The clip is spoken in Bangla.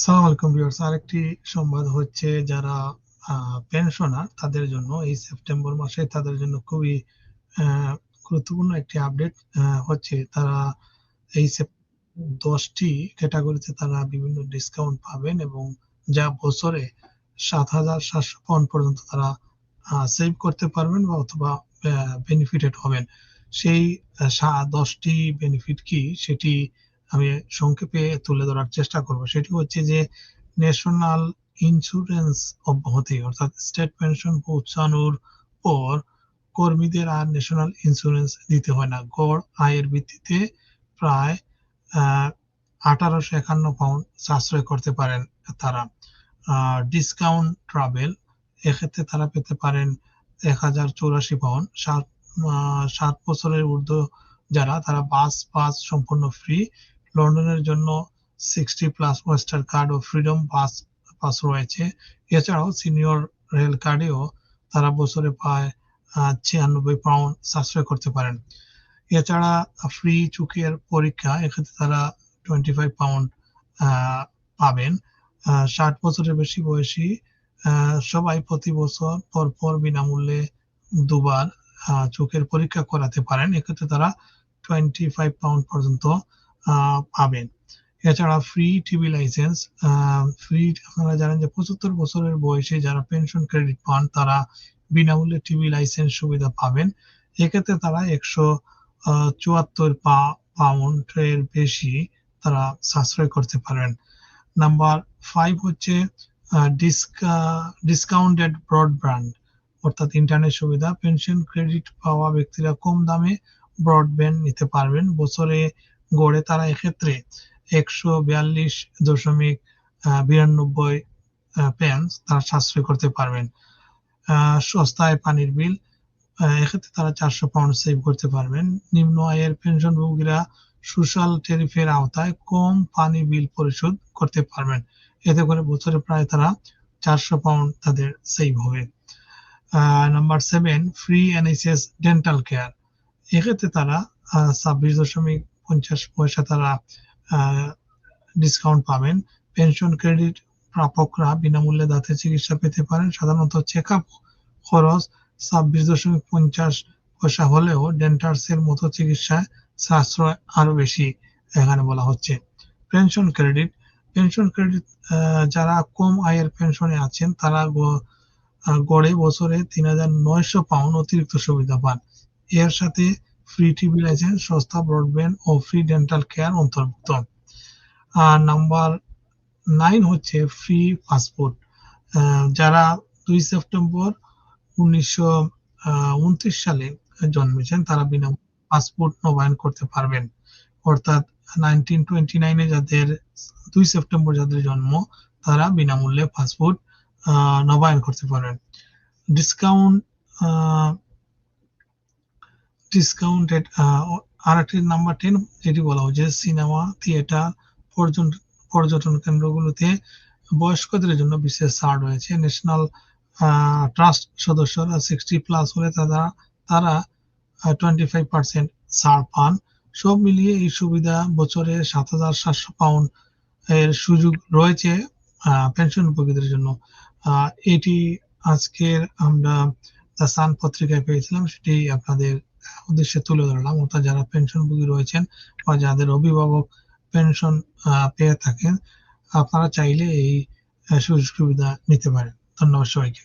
সালাম আলাইকুম ভিউয়ার্স। আরেকটি সংবাদ হচ্ছে যারা পেনশনার তাদের জন্য এই সেপ্টেম্বর মাসে তাদের জন্য খুবই গুরুত্বপূর্ণ একটি আপডেট হচ্ছে তারা এই দশটি ক্যাটাগরিতে তারা বিভিন্ন ডিসকাউন্ট পাবেন এবং যা বছরে সাত হাজার সাতশো পাউন্ড পর্যন্ত তারা সেভ করতে পারবেন বা অথবা বেনিফিটেড হবেন। সেই দশটি বেনিফিট কি? সেটি আমি সংক্ষেপে তুলে ধরার চেষ্টা করব। সেটি হচ্ছে যে ন্যাশনাল ইন্স্যুরেন্স অব্যাহতি অর্থাৎ স্টেট পেনশন পৌঁছানোর পর কর্মীদের আর ন্যাশনাল ইন্স্যুরেন্স দিতে হয় না। গড় আয়ের ভিত্তিতে প্রায় আঠারোশো একান্ন পাউন্ড সাশ্রয় করতে পারেন তারা। ডিসকাউন্ট ট্রাভেল এক্ষেত্রে তারা পেতে পারেন এক হাজার চৌরাশি পাউন্ড সাত সাত বছরের ঊর্ধ্ব যারা, তারা বাস পাস সম্পূর্ণ ফ্রি লন্ডনের জন্য সিক্সটি প্লাস ওয়েস্টার কার্ড ও ফ্রিডম পাস পাস রয়েছে। এছাড়াও সিনিয়র রেল কার্ডেও তারা বছরে প্রায় ছিয়ানব্বই পাউন্ড সাশ্রয় করতে পারেন। এছাড়া ফ্রি চুকের পরীক্ষা, এক্ষেত্রে তারা টোয়েন্টি ফাইভ পাউন্ড পাবেন। ষাট বছরের বেশি বয়সী সবাই প্রতি বছর পরপর বিনামূল্যে দুবার চোখের পরীক্ষা করাতে পারেন। এক্ষেত্রে তারা টোয়েন্টি ফাইভ পাউন্ড পর্যন্ত পাবেন। এছাড়া ফ্রি টিভি লাইসেন্স ফ্রি আপনারা জানেন যে পঁচাত্তর বছরের বয়সে যারা পেনশন ক্রেডিট পান, তারা বিনামূল্যে টিভি লাইসেন্স সুবিধা পাবেন। এক্ষেত্রে তারা একশো চুয়াত্তর পা পাউন্ডের বেশি তারা সাশ্রয় করতে পারেন নাম্বার ফাইভ হচ্ছে ডিসকাউন্টেড ব্রডব্যান্ড অর্থাৎ ইন্টারনেট সুবিধা। পেনশন ক্রেডিট পাওয়া ব্যক্তিরা কম দামে ব্রডব্যান্ড নিতে পারবেন। বছরে গড়ে তারা এক্ষেত্রে একশো বিয়াল্লিশ দশমিক বিরানব্বই পেন্স তারা সাশ্রয় করতে পারবেন। সস্তায় পানির বিল এক্ষেত্রে তারা চারশো পাউন্ড সেভ করতে পারবেন। নিম্ন আয়ের পেনশনভোগীরা সোশ্যাল টেরিফের আওতায় কম পানি বিল পরিশোধ করতে পারবেন। এতে করে বছরে প্রায় তারা চারশো পাউন্ড তাদের সেভ হবে। Number seven free NHS dental care এক্ষেত্রে তারা ছাব্বিশ দশমিক পঞ্চাশ পয়সা তারা ডিসকাউন্ট পাবেন। পেনশন ক্রেডিট প্রাপকরা বিনামূল্যে দাঁতের চিকিৎসা পেতে পারেন। সাধারণত চেক আপ খরচ ছাব্বিশ দশমিক পঞ্চাশ পয়সা হলেও ডেন্টার্সের মতো চিকিৎসায় সাশ্রয় আরও বেশি এখানে বলা হচ্ছে। পেনশন ক্রেডিট পেনশন ক্রেডিট যারা কম আয়ের পেনশনে আছেন, তারা গড়ে বছরে তিন হাজার নয়শো পাউন্ড অতিরিক্ত সুবিধা পান। এর সাথে ফ্রি টিভি লাইসেন্স সস্তা ব্রডব্যান্ড ও ফ্রি ডেন্টাল কেয়ার অন্তর্ভুক্ত। আর নাম্বার নাইন হচ্ছে ফ্রি পাসপোর্ট যারা দুই সেপ্টেম্বর উনিশশো উনত্রিশ সালে জন্মেছেন, তারা বিনা পাসপোর্ট নবায়ন করতে পারবেন। অর্থাৎ নাইনটিন টোয়েন্টি নাইনে যাদের দুই সেপ্টেম্বর যাদের জন্ম, তারা বিনামূল্যে পাসপোর্ট নবায়ন করতে পারবেন। ডিসকাউন্ট ডিসকাউন্টেড আর একটি নাম্বার টেন যেটি বলা হচ্ছে সিনেমা থিয়েটার পর্যটন পর্যটন কেন্দ্রগুলোতে বয়স্কদের জন্য বিশেষ ছাড় রয়েছে। ন্যাশনাল ট্রাস্ট সদস্যরা সিক্সটি প্লাস হলে তারা তারা টোয়েন্টি ফাইভ পার্সেন্ট ছাড় পান। সব মিলিয়ে এই সুবিধা বছরে সাত হাজার সাতশো পাউন্ড এর সুযোগ রয়েছে পেনশন উপভোগীদের জন্য। এটি আজকের আমরা সান পত্রিকায় পেয়েছিলাম, সেটি আপনাদের উদ্দেশ্যে তুলে ধরলাম। অর্থাৎ যারা পেনশনভোগী রয়েছেন বা যাদের অভিভাবক পেনশন পেয়ে থাকেন, আপনারা চাইলে এই সুযোগ সুবিধা নিতে পারেন। ধন্যবাদ সবাইকে।